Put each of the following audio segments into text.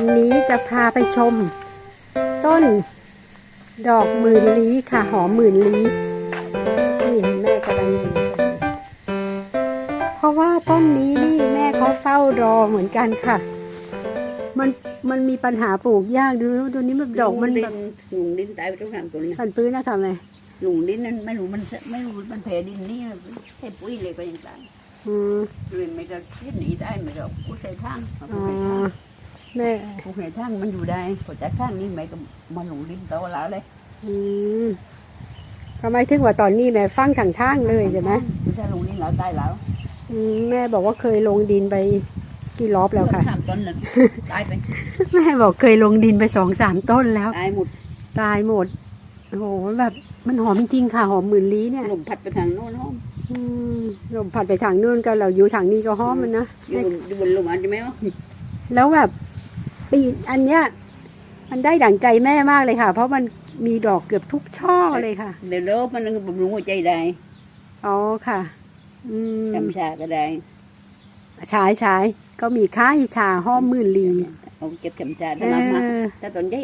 วันนี้จะพาไปชม ต้น ดอกหมื่นลี้ค่ะหอมหมื่นลี้นี่แม่กำลังอยู่เพราะว่าต้นนี้นี่แม่เขาเฝ้ารอเหมือนกันค่ะ มันมันมีปัญหาปลูกยากดูดูนี้มันดอกมันดิแบบนหลุงดินตายไปต้องทำตัวนี้พันปื้นนะคะแม่หลุงดินนั้นไม่รู้มันไม่รู้มันแผ่ดินนี่ใช่ปุ๋ยเลยก็ยังตายอืม เลยไม่ก็เฮ็ดหนีได้ไม่ก็กู้ใส่ทางเอาอ๋อกู้ใส่ทาง แม่กู้ใส่ทางมันอยู่ได้พอจากทางนี้ไม่ก็มาหลุงดินโตแล้วเลยอืมทำไมถึงว่าตอนนี้แม่ฟังทางทางเลยใช่ไหมถ้าหลุงดินแล้วตายแล้วอืมแม่บอกว่าเคยลงดินไปกี่รอบแล้วค่ะทำต้นนั้นตายไปแม่บอกเคยลงดินไปสองสามต้นแล้วตายหมดตายหมดโอ้โหแบบมันหอมจริงๆค่ะหอมหมื่นลี้เนี่ยลมพัดไปทางโน้นห้องอืมลมพัดไปทางนู่นก็เราอยู่ทางนี้ก็หอมมันนะอยู่อยู่บนลมอันใช่ไหมวะแล้วแบบ ปีอันเนี้ยมันได้ดั่งใจแม่มากเลยค่ะ เพราะมันมีดอกเกือบทุกช่อเลยค่ะ เดี๋ยวเดี๋ยวมันบำรุงหัวใจได้ อ๋อค่ะ อืมทำชาก็ได้ฉายฉายก็มีค่ายชาห้อมหมื่นลีเอาเก็บทำชาเอถ้าน้ำมาอถ้าต้นใหญ่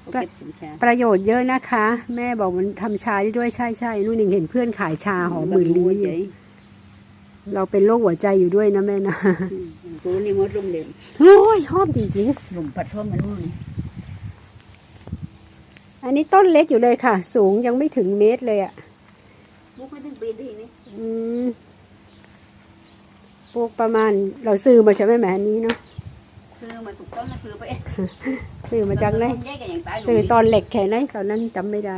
เอาเก็บทำชาประโยชน์เยอะนะคะ แม่บอกมันทำชาได้ด้วยใช่ใช่นู่นหนึ่งเห็นเพื่อนขายชาหอมหมื่นลีอยู่ เราเป็นโรคหัวใจอยู่ด้วยนะแม่นะตัวนี้มดลมเด่นโอ้ยหอมจริงลมพัดท่วมมันนู่นๆอันนี้ต้นเล็กอยู่เลยค่ะ สูงยังไม่ถึงเมตรเลยอะมุกไม่ถึงปีที่นี่อืมปลูกประมาณ เราซื้อมาใช่ไหมแม่อันนี้เนาะซื้อมาถูกต้นนะซื้อไปซื้อมาจากไหนต้ใหญ่กันอย่างตายซื้อตอนเหล็กแค่ไหนตอนนั้นจำไม่ได้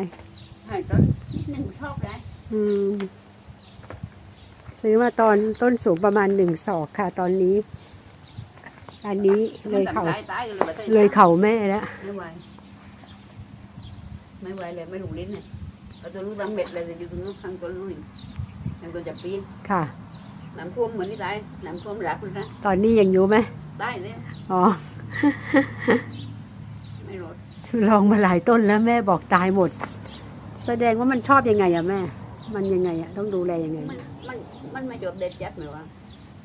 ให้ต้นนิดนึงชอบได้อืม ซื้อมาตอนต้นสูงประมาณหนึ่งศอกค่ะ ตอนนี้ อันนี้เลยเขาตายตายเลยแบบเลยเข่าแม่แล้วไม่ไหวไม่ไหวเลยไม่หลุมลิ้นเนี่ยเอาตัวลูกตังเม็ดเลยจะอยู่ตรงนู้นข้างต้นนู้นนี่ทางต้นจับปีนค่ะน้ำท่วมเหมือนที่ตายน้ำท่วมรักเลยนะตอนนี้ยังอยู่ไหมได้เลยอ๋อไม่รอดลองมาหลายต้นแล้วแม่บอกตายหมด แสดงว่ามันชอบยังไงอะแม่ มันยังไงอะต้องดูแลยังไง มันมันมันไม่จบเด็ดจัดไหมวะ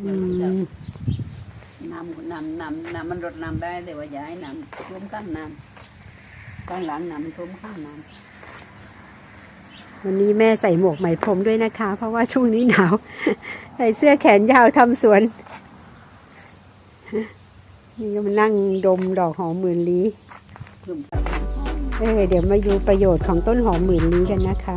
อืมน้ำน้ำน้ำน้ำมันรดน้ำได้แต่ว่าอย่าให้น้ำท่วมข้างน้ำข้างหลังน้ำมันท่วมข้างน้วันนี้แม่ใส่หมวกไหมพรมด้วยนะคะ เพราะว่าช่วงนี้หนาว ใส่เสื้อแขนยาวทำสวน นี่ก็มานั่งดมดอกหอมหมื่นลี้ำท่วมเออเดี๋ยวมาดูประโยชน์ของต้นหอมหมื่นลี้กันนะคะ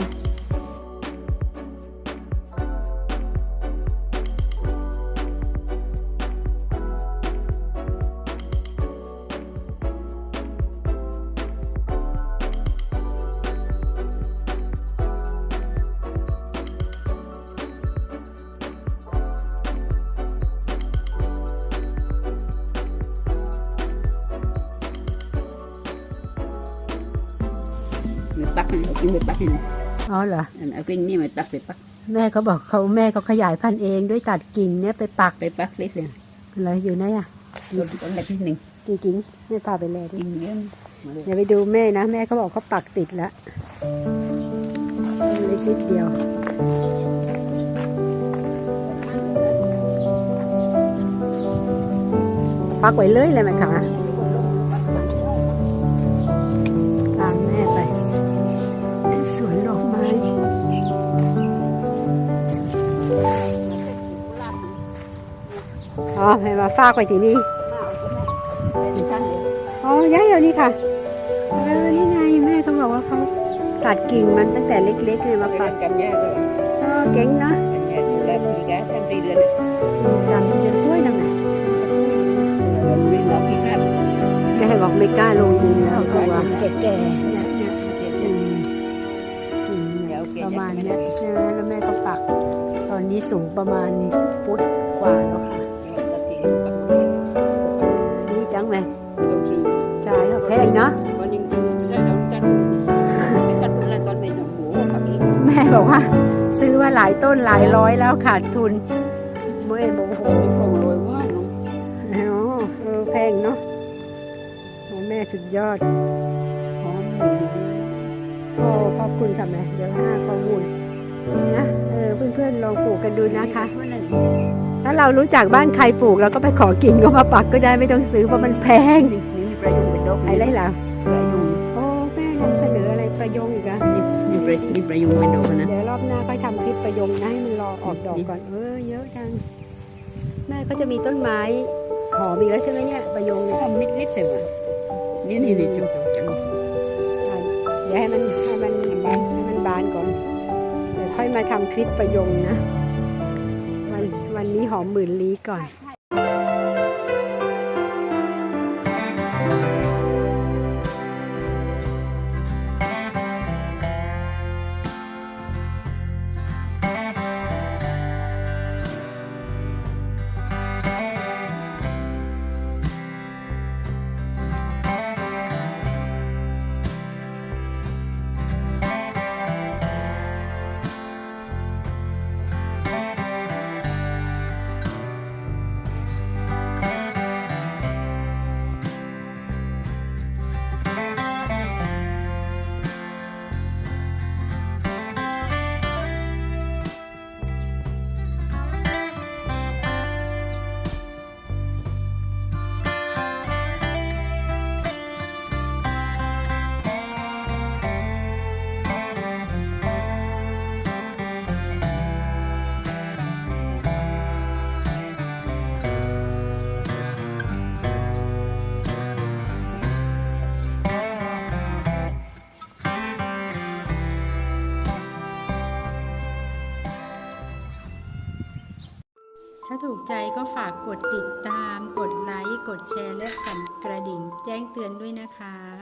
กนี่เอากินไปปักนี่อ๋อเหรอเอากินนี่มาตักไปปัก แม่เขาบอกเขาแม่เขาขยายพันธุ์เองด้วยตัดกิ่งเนี่ยไปปักไปปักเล็กเลยอะไรอยู่ไหนอะต้นต้นเล็กนิดหนึ่งจริงๆแม่พาไปแลดิกินเยอะมาเลยเดี๋ยวไปดูแม่นะ แม่เขาบอกเขาปักติดแล้วเล็กนิดเดียวปักไว้เลยเลยไหมคะ ให้มาฝากไว้ที่นี่อ๋อย้ายเดี๋ยวนี้ค่ะเออนี่ไงแม่เขาบอกว่าเขาตัดกิ่งมันตั้งแต่เล็กๆเลยมาปัปักกกันแย่เลยเออเก่งนะดูแลปีแกทำปีเดือนจังจะช่วยยังไงวิ่งออกกินน้แม่บอกไม่กล้าลงดินแล้วกลัวแก่ๆประมาณนี้ใช่ไหมแล้วแม่ก็ปัก ตอนนี้สูงประมาณฟุตกว่าแล้วค่ะ ดีจังไหมจ่ายเขาแพงเนาะ còn những thứ ra đóng cắt cái cắt là con mình nó bố hoặc ít แม่บอกว่า ซื้อมาหลายต้นหลายร้อยแล้วขาดทุนเมื่อบอกโอ้โห cái phòng lồi quá nó อ๋อเออแพงเนาะโอ้แม่สุดยอด hòm โอ้ขอบคุณค่ะแม่เดี๋ยวหาข้อมูลนะ เออเพื่อนๆลองปลูกกันดูนะคะ Cái này ถ้าเรารู้จักบ้านใครปลูกเราก็ไปขอกินก็มาปักก็ได้ไม่ต้องซื้อเพราะมันแพงนี่นี่มีประยุงเป็นดอกอะไรล่ะประยุงโอ้แม่นำเสนออะไรประยงอีกอะนี่นี่ประนี่ประยุงเป็นดอกนะเดี๋ยวรอบหน้าค่อยทำคลิปประยงนะให้มันรอออกดอกก่อนเออเยอะจังแม่ก็จะมีต้นไม้หอมอีกแล้วใช่ไหมเนี่ยประยงเนี่ยก็มิดนิดแต่ว่านี่นี่นี่จุกจังเดี๋ยวให้มันให้มันบานให้มันบานก่อนเดี๋ยว ค่อยมาทำคลิปประยงนะ วันวันนี้หอมหมื่นลี้ก่อน ใจก็ฝากกดติดตาม กดไลค์ กดแชร์ และสั่นกระดิ่ง แจ้งเตือนด้วยนะคะ